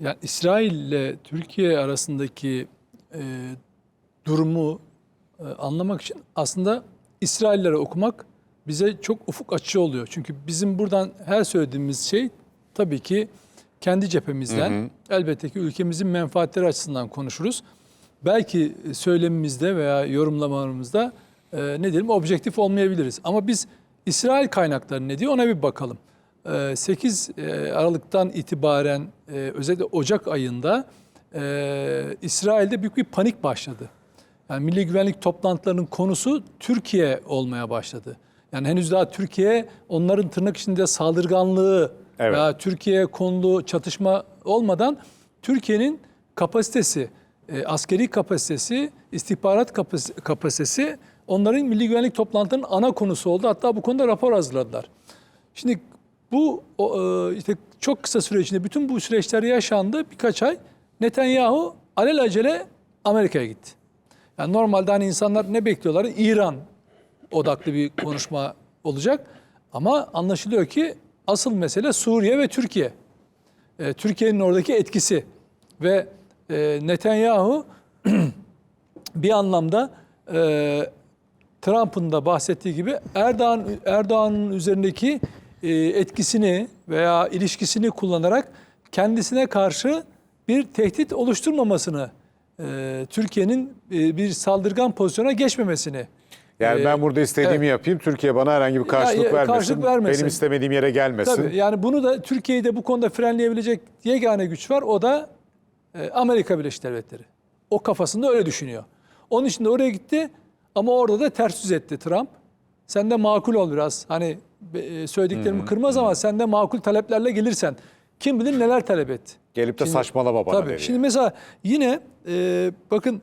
Yani İsrail ile Türkiye arasındaki e, durumu e, anlamak için aslında İsraillere okumak bize çok ufuk açıcı oluyor. Çünkü bizim buradan her söylediğimiz şey tabii ki kendi cephemizden elbette ki ülkemizin menfaatleri açısından konuşuruz. Belki söylemimizde veya yorumlamalarımızda e, ne diyelim objektif olmayabiliriz. Ama biz İsrail kaynakları ne diyor ona bir bakalım. E, 8 e, Aralık'tan itibaren e, özellikle Ocak ayında e, İsrail'de büyük bir panik başladı. Yani milli güvenlik toplantılarının konusu Türkiye olmaya başladı. Yani henüz daha Türkiye onların tırnak içinde saldırganlığı Evet. veya Türkiye konulu çatışma olmadan Türkiye'nin kapasitesi, askeri kapasitesi, istihbarat kapas- kapasitesi onların milli güvenlik toplantılarının ana konusu oldu. Hatta bu konuda rapor hazırladılar. Şimdi bu e, işte çok kısa süre içinde bütün bu süreçler yaşandı. Birkaç ay Netanyahu alelacele Amerika'ya gitti. Yani normalde hani insanlar ne bekliyorlar? İran odaklı bir konuşma olacak. Ama anlaşılıyor ki asıl mesele Suriye ve Türkiye. Ee, Türkiye'nin oradaki etkisi ve e, Netanyahu bir anlamda e, Trump'ın da bahsettiği gibi Erdoğan Erdoğan'ın üzerindeki e, etkisini veya ilişkisini kullanarak kendisine karşı bir tehdit oluşturmamasını, e, Türkiye'nin e, bir saldırgan pozisyona geçmemesini Yani Ee, ben burada istediğimi yapayım. Türkiye bana herhangi bir karşılık, Ya, vermesin, karşılık vermesin. Benim istemediğim yere gelmesin. Tabii yani bunu da Türkiye'yi de bu konuda frenleyebilecek yegane güç var. O da e, Amerika Birleşik Devletleri. O kafasında öyle düşünüyor. Onun için de oraya gitti ama orada da ters yüz etti Trump. Sen de makul ol biraz. Hani e, söylediklerimi kırmaz ama sen de makul taleplerle gelirsen kim bilir neler talep etti. Gelip de Şimdi- saçmalama bana Tabii. dedi. Şimdi mesela yine e, bakın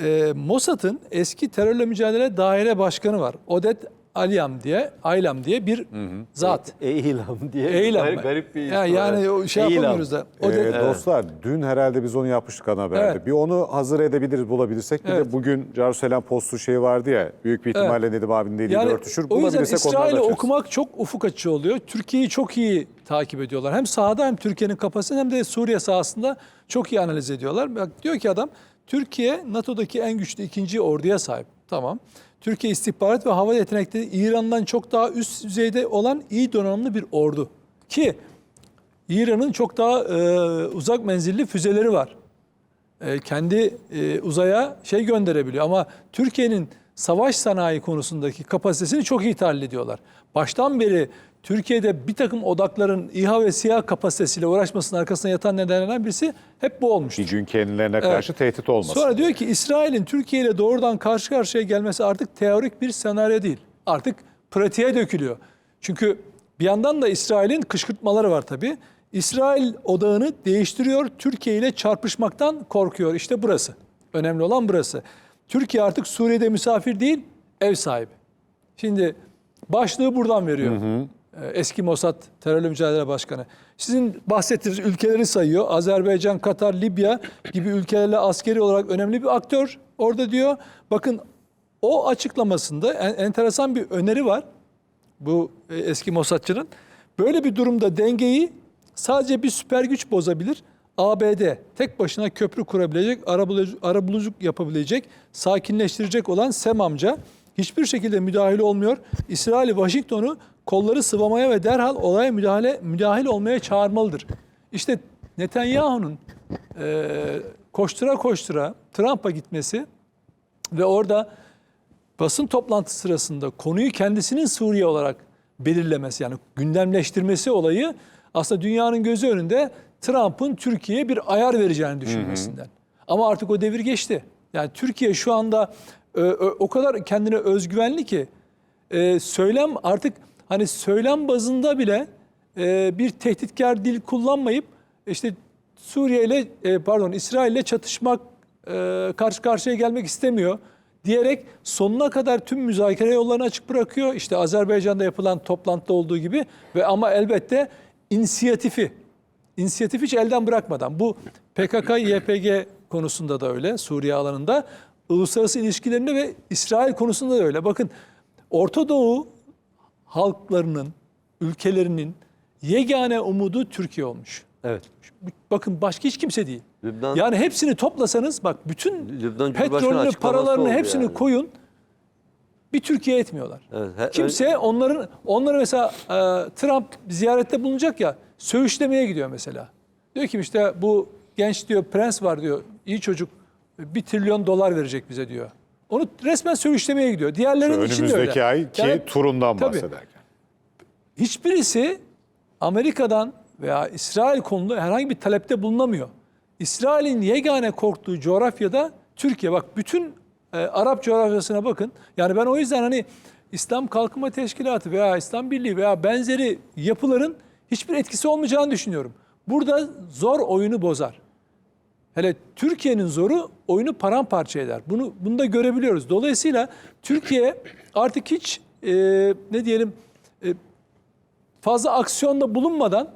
e, Mossad'ın eski terörle mücadele daire başkanı var. Odet Alyam diye, Aylam diye bir zat. Eylem diye Eylem. garip, garip bir var. yani o şey Eylem. yapamıyoruz da. Ee, Odet, Dostlar dün herhalde biz onu yapmıştık ana haberde. Evet. Bir onu hazır edebiliriz bulabilirsek. Bir Evet. de bugün Jerusalem postu şeyi vardı ya. Büyük bir ihtimalle Nedim abinin dediği yani örtüşür. o yüzden İsrail'i okumak çok ufuk açıcı oluyor. Türkiye'yi çok iyi takip ediyorlar. Hem sahada hem Türkiye'nin kapasitesini hem de Suriye sahasında çok iyi analiz ediyorlar. Bak diyor ki adam Türkiye NATO'daki en güçlü ikinci orduya sahip. Tamam. Türkiye istihbarat ve hava yetenekleri İran'dan çok daha üst düzeyde olan iyi donanımlı bir ordu. Ki İran'ın çok daha e, uzak menzilli füzeleri var. E, kendi e, uzaya şey gönderebiliyor ama Türkiye'nin savaş sanayi konusundaki kapasitesini çok iyi tahlil ediyorlar. Baştan beri Türkiye'de bir takım odakların İHA ve SİHA kapasitesiyle uğraşmasının arkasında yatan nedenlerden birisi hep bu olmuştur. Bir gün kendilerine karşı tehdit olmasın. Sonra diyor ki İsrail'in Türkiye ile doğrudan karşı karşıya gelmesi artık teorik bir senaryo değil. Artık pratiğe dökülüyor. Çünkü bir yandan da İsrail'in kışkırtmaları var tabii. İsrail odağını değiştiriyor, Türkiye ile çarpışmaktan korkuyor. İşte burası. Önemli olan burası. Türkiye artık Suriye'de misafir değil, ev sahibi. Şimdi başlığı buradan veriyor. Ee, Eski Mossad Terörle Mücadele Başkanı. Sizin bahsettiğiniz ülkeleri sayıyor. Azerbaycan, Katar, Libya gibi ülkelerle askeri olarak önemli bir aktör. Orada diyor bakın o açıklamasında en- enteresan bir öneri var. Bu e, eski Mossadçının. Böyle bir durumda dengeyi sadece bir süper güç bozabilir. ABD tek başına köprü kurabilecek, arabulucu- arabuluculuk yapabilecek, sakinleştirecek olan Sem amca hiçbir şekilde müdahale olmuyor. İsrail Washington'u kolları sıvamaya ve derhal olaya müdahale müdahil olmaya çağırmalıdır. İşte Netanyahu'nun e, koştura koştura Trump'a gitmesi ve orada basın toplantısı sırasında konuyu kendisinin Suriye olarak belirlemesi yani gündemleştirmesi olayı aslında dünyanın gözü önünde Trump'ın Türkiye'ye bir ayar vereceğini düşünmesinden. Ama artık o devir geçti. Yani Türkiye şu anda e, o kadar kendine özgüvenli ki e, söylem artık hani söylem bazında bile e, bir tehditkar dil kullanmayıp işte Suriye ile e, pardon İsrail ile çatışmak e, karşı karşıya gelmek istemiyor diyerek sonuna kadar tüm müzakere yollarını açık bırakıyor. İşte Azerbaycan'da yapılan toplantıda olduğu gibi ve ama elbette inisiyatifi inisiyatif hiç elden bırakmadan bu PKK YPG konusunda da öyle Suriye alanında uluslararası ilişkilerinde ve İsrail konusunda da öyle. Bakın Orta Doğu halklarının, ülkelerinin yegane umudu Türkiye olmuş. Evet. Bakın başka hiç kimse değil. Lübnan- yani hepsini toplasanız bak bütün Lübnan petrolünü, paralarını hepsini yani. koyun. Bir Türkiye etmiyorlar. Evet, he- Kimse onların onları mesela e, Trump ziyarette bulunacak ya söğüşlemeye gidiyor mesela. Diyor ki işte bu genç diyor prens var diyor iyi çocuk bir trilyon dolar verecek bize diyor. Onu resmen söğüşlemeye gidiyor. Diğerlerinin için de öyle. Önümüzdeki ay ki Yani turundan tabii. bahsederken. hiçbirisi Amerika'dan veya İsrail konulu herhangi bir talepte bulunamıyor. İsrail'in yegane korktuğu coğrafyada Türkiye. Bak bütün e, Arap coğrafyasına bakın. Yani ben o yüzden hani İslam Kalkınma Teşkilatı veya İslam Birliği veya benzeri yapıların hiçbir etkisi olmayacağını düşünüyorum. Burada zor oyunu bozar. Hele Türkiye'nin zoru oyunu paramparça eder. Bunu bunu da görebiliyoruz. Dolayısıyla Türkiye artık hiç e, ne diyelim e, fazla aksiyonda bulunmadan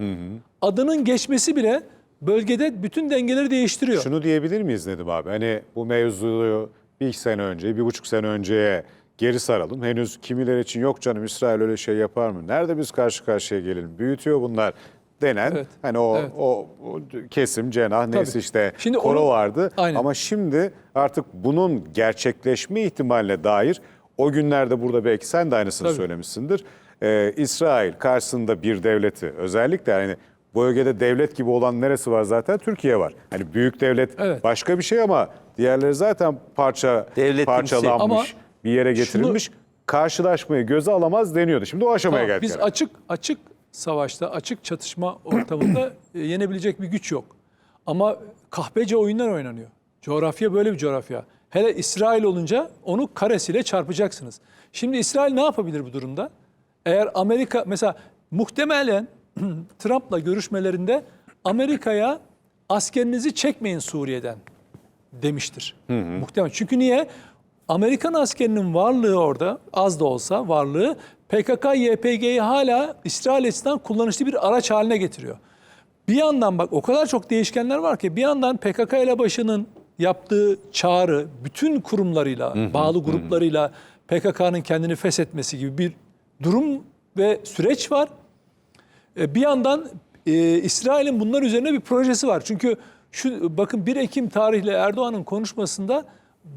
adının geçmesi bile bölgede bütün dengeleri değiştiriyor. Şunu diyebilir miyiz Nedim abi? Hani bu mevzuyu bir sene önce, bir buçuk sene önceye geri saralım. Henüz kimiler için yok canım İsrail öyle şey yapar mı? Nerede biz karşı karşıya gelelim? Büyütüyor bunlar denen Evet, hani o, evet. o, o kesim, cenah neyse işte Şimdi koro onu- vardı. Aynen. Ama şimdi artık bunun gerçekleşme ihtimaline dair o günlerde burada belki sen de aynısını Tabii. söylemişsindir. Ee, İsrail karşısında bir devleti özellikle hani bu bölgede devlet gibi olan neresi var zaten? Türkiye var. Hani büyük devlet Evet. başka bir şey ama diğerleri zaten parça Devletimsi. parçalanmış, Ama bir yere getirilmiş. Karşılaşmayı göze alamaz deniyordu. Şimdi o aşamaya Tamam, geldik. biz herhalde. açık açık savaşta, açık çatışma ortamında e, yenebilecek bir güç yok. Ama kahpece oyunlar oynanıyor. Coğrafya böyle bir coğrafya. Hele İsrail olunca onu karesiyle çarpacaksınız. Şimdi İsrail ne yapabilir bu durumda? Eğer Amerika mesela muhtemelen Trump'la görüşmelerinde Amerika'ya askerinizi çekmeyin Suriye'den demiştir. Muhtemelen. Çünkü niye? Amerikan askerinin varlığı orada az da olsa varlığı PKK-YPG'yi hala İsrail açısından kullanışlı bir araç haline getiriyor. Bir yandan bak o kadar çok değişkenler var ki bir yandan PKK elebaşının yaptığı çağrı bütün kurumlarıyla, bağlı gruplarıyla PKK'nın kendini feshetmesi gibi bir durum ve süreç var. E, Bir yandan e, İsrail'in bunlar üzerine bir projesi var. Çünkü şu bakın 1 Ekim tarihli Erdoğan'ın konuşmasında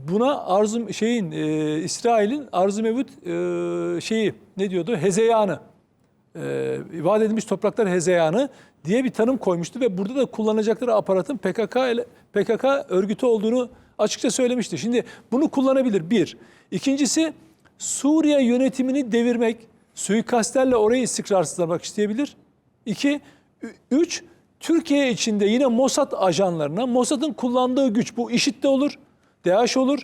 buna arzu şeyin e, İsrail'in arzu mevcut e, şeyi ne diyordu? Hezeyanı. E, vaat edilmiş topraklar hezeyanı diye bir tanım koymuştu ve burada da kullanacakları aparatın PKK ile PKK örgütü olduğunu açıkça söylemişti. Şimdi bunu kullanabilir bir. İkincisi Suriye yönetimini devirmek, suikastlerle orayı istikrarsızlamak isteyebilir. İki, üç, Türkiye içinde yine Mossad ajanlarına, Mossad'ın kullandığı güç bu IŞİD'de olur, DAEŞ olur,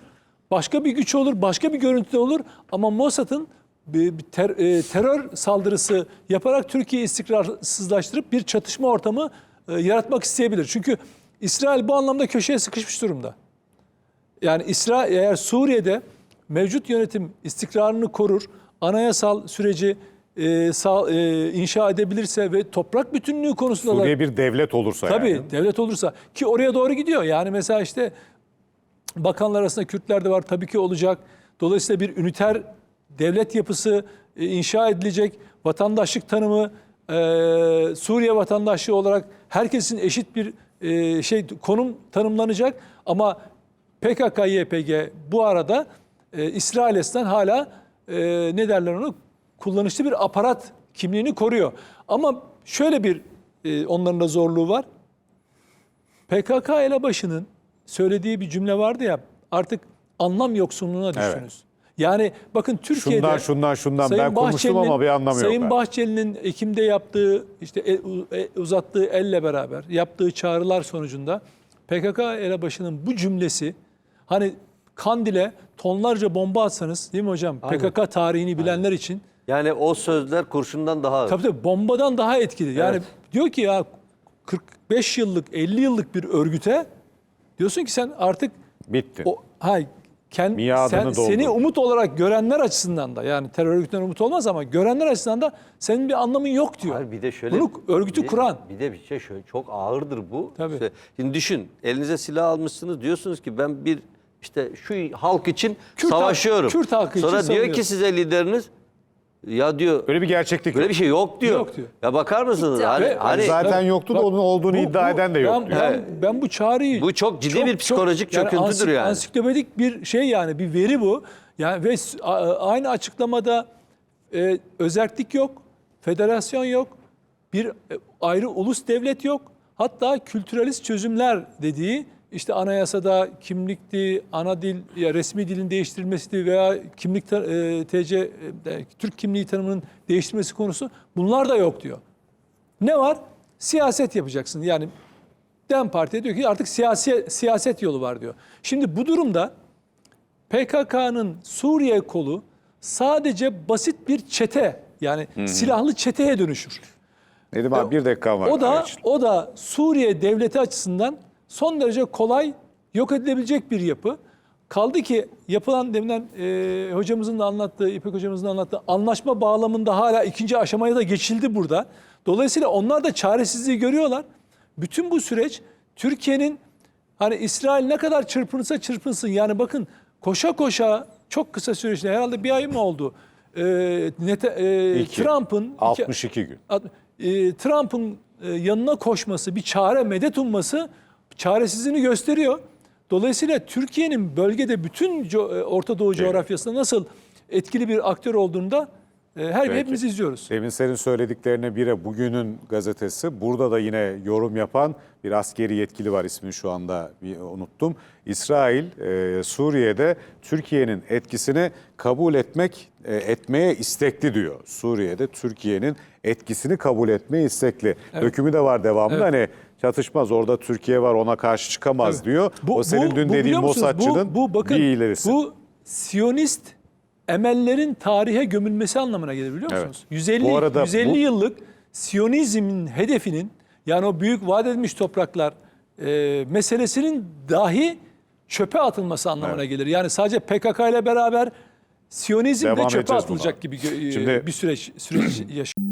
başka bir güç olur, başka bir görüntüde olur. Ama Mossad'ın ter- e, terör saldırısı yaparak Türkiye'yi istikrarsızlaştırıp bir çatışma ortamı e, yaratmak isteyebilir. Çünkü İsrail bu anlamda köşeye sıkışmış durumda. Yani İsrail eğer Suriye'de mevcut yönetim istikrarını korur, anayasal süreci e, sağ- e, inşa edebilirse ve toprak bütünlüğü konusunda da Suriye bir devlet olursa tabii yani. devlet olursa ki oraya doğru gidiyor. Yani mesela işte bakanlar arasında Kürtler de var tabii ki olacak. Dolayısıyla bir üniter devlet yapısı e, inşa edilecek. Vatandaşlık tanımı e, Suriye vatandaşlığı olarak herkesin eşit bir e, şey konum tanımlanacak. Ama PKK, YPG bu arada e, İsrail açısından hala ne derler onu kullanışlı bir aparat kimliğini koruyor. Ama şöyle bir onların da zorluğu var. PKK elebaşının söylediği bir cümle vardı ya artık anlam yoksunluğuna düştünüz. Yani bakın Türkiye'de Şundan şundan şundan Sayın ben konuştum ama bir anlamı yok. Sayın. Bahçeli'nin Ekim'de yaptığı işte e- e- uzattığı elle beraber yaptığı çağrılar sonucunda PKK elebaşının bu cümlesi hani Kandil'e tonlarca bomba atsanız değil mi hocam? PKK tarihini bilenler için Yani o sözler kurşundan daha ağır. Tabii tabii bombadan daha etkili. Yani Evet. diyor ki ya 45 yıllık 50 yıllık bir örgüte diyorsun ki sen artık Bitti. o hay kend, Miadını sen, doldu. seni umut olarak görenler açısından da yani terör örgütünden umut olmaz ama görenler açısından da senin bir anlamın yok diyor. Hayır bir de şöyle Bunu örgütü bir kuran. Bir de bir şey şöyle çok ağırdır bu. Tabii. İşte şimdi düşün elinize silah almışsınız diyorsunuz ki ben bir işte şu halk için Kürt halk- savaşıyorum. Kürt halkı için Sonra diyor savunuyorum. ki size lideriniz Ya diyor Öyle bir gerçeklik böyle yok. bir şey yok diyor. Yok diyor. Ya bakar mısınız? Bitti Hani, hani zaten yoktu da Bak, onun olduğunu bu- iddia bu- eden de yok ben, diyor. Ben, ben bu çağrıyı Bu çok ciddi bir psikolojik çöküntüdür yani. Ansiklopedik bir şey yani bir veri bu. Yani ve s- a- aynı açıklamada e, özerklik yok, federasyon yok, bir e, ayrı ulus devlet yok. Hatta kültüralist çözümler dediği işte anayasada kimlikti, ana dil ya resmi dilin değiştirilmesi veya kimlik e, TC e, Türk kimliği tanımının değiştirilmesi konusu bunlar da yok diyor. Ne var? Siyaset yapacaksın. Yani Dem Parti diyor ki artık siyasi siyaset yolu var diyor. Şimdi bu durumda PKK'nın Suriye kolu sadece basit bir çete yani silahlı çeteye dönüşür. Nedim abi bir dakika var. O da o da Suriye devleti açısından son derece kolay yok edilebilecek bir yapı. Kaldı ki yapılan deminden e, hocamızın da anlattığı, İpek hocamızın da anlattığı anlaşma bağlamında hala ikinci aşamaya da geçildi burada. Dolayısıyla onlar da çaresizliği görüyorlar. Bütün bu süreç Türkiye'nin hani İsrail ne kadar çırpınırsa çırpınsın yani bakın koşa koşa çok kısa süreçte herhalde bir ay mı oldu? E, Nete- e, İki. Trump'ın iki- 62 gün. Ad- e, Trump'ın e, yanına koşması, bir çare medet umması çaresizliğini gösteriyor. Dolayısıyla Türkiye'nin bölgede bütün e, Orta Doğu coğrafyasında nasıl etkili bir aktör olduğunu da e, her Peki. hepimiz izliyoruz. Demin senin söylediklerine bire bugünün gazetesi. Burada da yine yorum yapan bir askeri yetkili var ismini şu anda bir unuttum. İsrail e, Suriye'de Türkiye'nin etkisini kabul etmek e, etmeye istekli diyor. Suriye'de Türkiye'nin etkisini kabul etmeye istekli. Dökümü de var devamında hani çatışmaz orada Türkiye var ona karşı çıkamaz diyor. o senin dün dediğin biliyor musunuz? Mossadçının bu, bu, bakın, bir ilerisi. Bu Siyonist emellerin tarihe gömülmesi anlamına gelir biliyor Evet. musunuz? 150, Bu arada 150 bu- yıllık Siyonizmin hedefinin yani o büyük vaat edilmiş topraklar e, meselesinin dahi çöpe atılması anlamına Evet. gelir. Yani sadece PKK ile beraber Siyonizm Devam de çöpe atılacak buna. gibi e, Şimdi- bir süreç süreç yaşıyor.